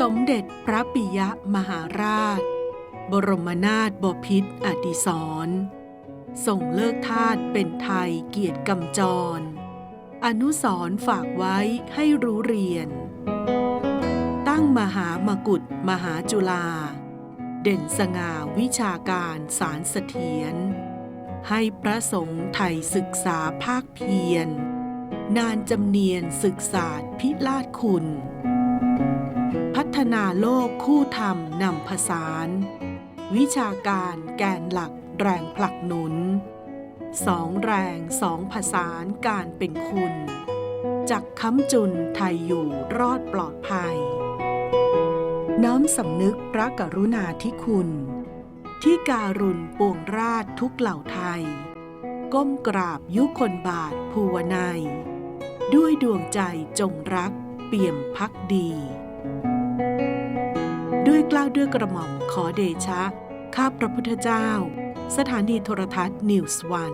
สมเด็จพระปิยมหาราช บรมนาถบพิตรอดิศรส่งเลิกทาสเป็นไทยเกียรติกำจร อนุสรณ์ฝากไว้ให้รู้เรียน ตั้งมหามกุฏมหาจุฬาเด่นสง่าวิชาการสารเสถียรให้พระสงฆ์ไทยศึกษาภาคเพียร นานจำเนียนศึกษาพิลาศคุณ ฒนาโลกคู่ธรรมนำผสาน วิชาการแกนหลักแรงผลักหนุนสองแรงสองผสานการเป็นคุณจักค้ำจุนไทยอยู่รอดปลอดภัย น้อมสำนึกพระกรุณาธิคุณ ที่การุณปวงราชทุกเหล่าไทย ก้มกราบยุคนบาทภูวนัย ด้วยดวงใจจงรักเปี่ยมพักดี กล้าวด้วยกระหม่อมขอเดชะ ข้าพระพุทธเจ้า สถานีโทรทัศน์นิวส์วัน